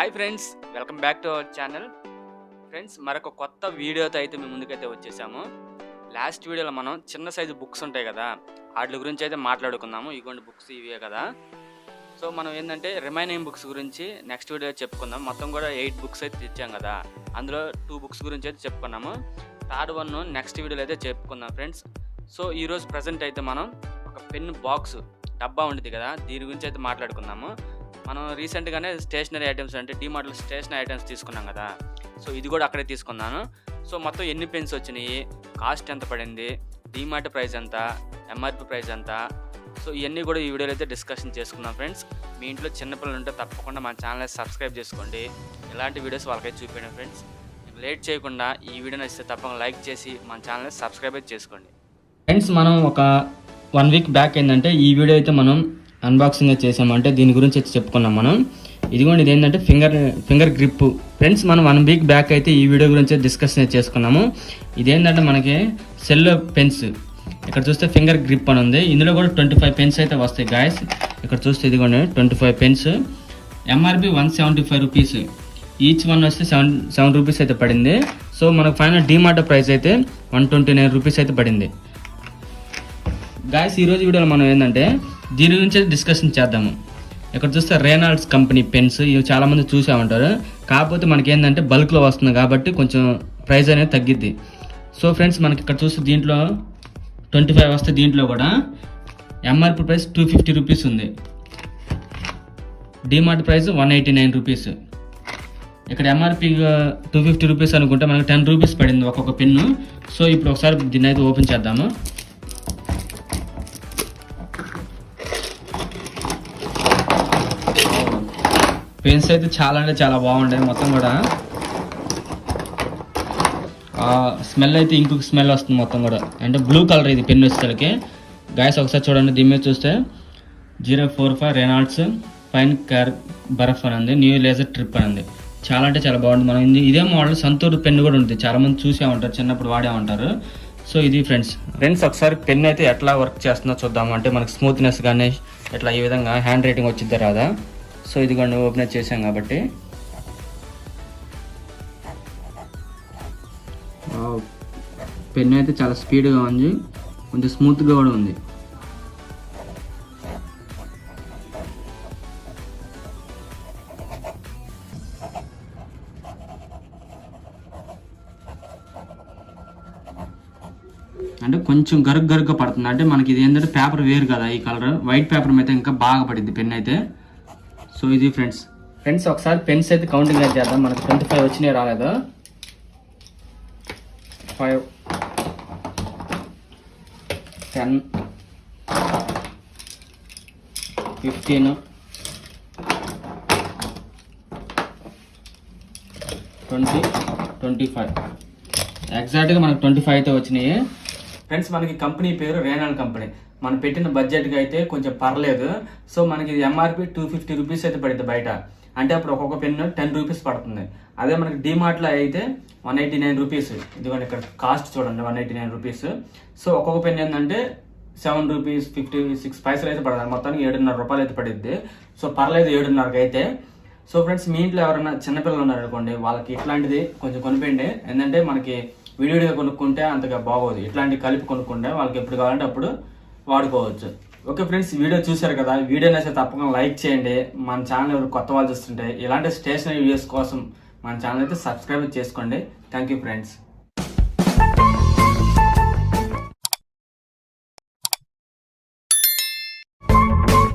Hi friends welcome back to our channel friends మరొక కొత్త వీడియోతో అయితే మేము ముందుకైతే వచ్చేసాము. లాస్ట్ వీడియోలో మనం చిన్న సైజు బుక్స్ ఉంటాయి కదా వాటి గురించి అయితే మాట్లాడుకున్నాము ఇటువంటి బుక్స్ ఇవే కదా. సో మనం ఏంటంటే రిమైనింగ్ బుక్స్ గురించి నెక్స్ట్ వీడియో చెప్పుకుందాం. మొత్తం కూడా ఎయిట్ బుక్స్ అయితే తెచ్చాం కదా అందులో టూ బుక్స్ గురించి అయితే చెప్పుకున్నాము. థర్డ్ వన్ నెక్స్ట్ వీడియోలో అయితే చెప్పుకుందాం ఫ్రెండ్స్ సో ఈరోజు ప్రజెంట్ అయితే మనం ఒక పెన్ బాక్స్ డబ్బా ఉండేది కదా దీని గురించి అయితే మాట్లాడుకుందాము. మనం రీసెంట్గానే స్టేషనరీ ఐటమ్స్ అంటే డిమార్ట్లో స్టేషనరీ ఐటమ్స్ తీసుకున్నాం కదా. సో ఇది కూడా అక్కడే తీసుకున్నాను. సో మొత్తం ఎన్ని పెన్స్ వచ్చినాయి? కాస్ట్ ఎంత పడింది? డిమార్ట్ ప్రైస్ ఎంత? ఎంఆర్పి ప్రైస్ ఎంత? సో ఇవన్నీ కూడా ఈ వీడియోలో అయితే డిస్కషన్ చేసుకున్నాం ఫ్రెండ్స్. మీ ఇంట్లో చిన్నపిల్లలు ఉంటే తప్పకుండా మన ఛానల్ సబ్స్క్రైబ్ చేసుకోండి. ఇలాంటి వీడియోస్ వాళ్ళకైతే చూపించండి ఫ్రెండ్స్. లేట్ చేయకుండా ఈ వీడియో నచ్చితే తప్పకుండా లైక్ చేసి మన ఛానల్ని సబ్స్క్రైబ్ చేసుకోండి. ఫ్రెండ్స్ మనం ఒక వన్ వీక్ బ్యాక్ ఏంటంటే ఈ వీడియో అయితే మనం అన్బాక్సింగ్ చేసాము అంటే దీని గురించి అయితే చెప్పుకున్నాం మనం. ఇదిగోండి ఇది ఏంటంటే ఫింగర్ ఫింగర్ గ్రిప్ ఫ్రెండ్స్ మనం వన్ వీక్ బ్యాక్ అయితే ఈ వీడియో గురించి డిస్కషన్ చేసుకున్నాము. ఇదేంటంటే మనకి సెల్ పెన్స్ ఇక్కడ చూస్తే ఫింగర్ గ్రిప్ అని ఉంది. ఇందులో కూడా ట్వంటీ ఫైవ్ పెన్స్ అయితే వస్తాయి గాయస్ ఇక్కడ చూస్తే ఇదిగోండి twenty five pens MRP one seventy five rupees each one వస్తే సెవెన్ సెవెన్ రూపీస్ అయితే పడింది. సో మనకు ఫైనల్ డిమార్ట్ ప్రైస్ అయితే వన్ ట్వంటీ నైన్ రూపీస్ అయితే పడింది. గాయస్ ఈరోజు వీడియోలో మనం ఏంటంటే దీని గురించి డిస్కషన్ చేద్దాము. ఇక్కడ చూస్తే రేనాల్డ్స్ కంపెనీ పెన్స్ ఇవి చాలామంది చూసే ఉంటారు. కాకపోతే మనకి ఏంటంటే బల్క్లో వస్తుంది కాబట్టి కొంచెం ప్రైస్ అనేది తగ్గిద్ది. సో ఫ్రెండ్స్ మనకి ఇక్కడ చూస్తే దీంట్లో ట్వంటీ ఫైవ్ వస్తే దీంట్లో కూడా MRP price two fifty rupees ఉంది. DMart price one eighty nine rupees ఇక్కడ ఎంఆర్పి టూ ఫిఫ్టీ రూపీస్ అనుకుంటే మనకి టెన్ రూపీస్ పడింది ఒక్కొక్క పెన్ను సో ఇప్పుడు ఒకసారి దీన్ని అయితే ఓపెన్ చేద్దాము. పెన్స్ అయితే చాలా అంటే చాలా బాగుంటాయి మొత్తం కూడా. స్మెల్ అయితే ఇంకొక స్మెల్ వస్తుంది మొత్తం కూడా. అంటే బ్లూ కలర్ ఇది పెన్ వచ్చేసరికి. గాయస్ ఒకసారి చూడండి దీని మీద చూస్తే. Zero four five Reynolds fine carbure అని ఉంది. న్యూ లేజర్ ట్రిప్ అని ఉంది. చాలా అంటే చాలా బాగుంది. మనం ఇదే మోడల్ సంతూర్ పెన్ కూడా ఉంటుంది. చాలా మంది చూసే ఉంటారు చిన్నప్పుడు వాడే ఉంటారు. సో ఇది ఫ్రెండ్స్ ఫ్రెండ్స్ ఒకసారి పెన్ అయితే ఎట్లా వర్క్ చేస్తుందో చూద్దాము. అంటే మనకి స్మూత్నెస్ కానీ ఇట్లా ఈ విధంగా హ్యాండ్ రైటింగ్ వచ్చిద్దా రాదా? సో ఇదిగోండి ఓపెన్ చేసాం కాబట్టి. పెన్ అయితే చాలా స్పీడ్గా ఉంది. కొంచెం స్మూత్గా కూడా ఉంది. అంటే కొంచెం గరుగ్ గరుగ్గా పడుతుంది. అంటే మనకి ఇది ఏంటంటే పేపర్ వేరు కదా ఈ కలర్ వైట్ పేపర్ అయితే ఇంకా బాగా పడింది పెన్ అయితే. సో ఇది ఫ్రెండ్స్ ఫ్రెండ్స్ ఒకసారి పెన్స్ అయితే కౌంటింగ్ అయితే చేద్దాం. మనకి ట్వంటీ ఫైవ్ వచ్చినాయి రాలేదు? Five ten fifteen twenty twenty five ఎగ్జాక్ట్గా మనకు ట్వంటీ ఫైవ్ అయితే వచ్చినాయి. ఫ్రెండ్స్ మనకి కంపెనీ పేరు రేనాల్ కంపెనీ మనం పెట్టిన బడ్జెట్కి అయితే కొంచెం పర్లేదు. సో మనకి ఇది ఎంఆర్పి టూ ఫిఫ్టీ రూపీస్ అయితే పడింది బయట. అంటే అప్పుడు ఒక్కొక్క పెన్ను టెన్ రూపీస్ పడుతుంది. అదే మనకి డిమార్ట్లో అయితే వన్ ఎయిటీ నైన్ రూపీస్ ఇదిగోండి ఇక్కడ కాస్ట్ చూడండి one eighty nine rupees so ఒక్కొక్క పెన్ ఏంటంటే సెవెన్ రూపీస్ ఫిఫ్టీ సిక్స్ పైసలు అయితే పడుతుంది మొత్తానికి ఏడున్నర రూపాయలు అయితే పడుద్ది. సో పర్లేదు ఏడున్నరకి అయితే. సో ఫ్రెండ్స్ మీ ఇంట్లో ఎవరైనా చిన్నపిల్లలు ఉన్నారనుకోండి వాళ్ళకి ఇట్లాంటిది కొంచెం కొనిపోయింది ఏంటంటే మనకి విడివిడిగా కొనుక్కుంటే అంతగా బాగోదు. ఇట్లాంటివి కలిపి కొనుక్కుంటే వాళ్ళకి ఎప్పుడు కావాలంటే అప్పుడు వాడుకోవచ్చు. ఓకే ఫ్రెండ్స్ వీడియో చూశారు కదా? వీడియో నచ్చితే తప్పకుండా లైక్ చేయండి. మన ఛానల్ ఎవరు కొత్త వాళ్ళు చూస్తుంటే ఇలాంటి స్టేషనరీ వీడియోస్ కోసం మన ఛానల్ అయితే సబ్స్క్రైబ్ చేసుకోండి. Thank you friends.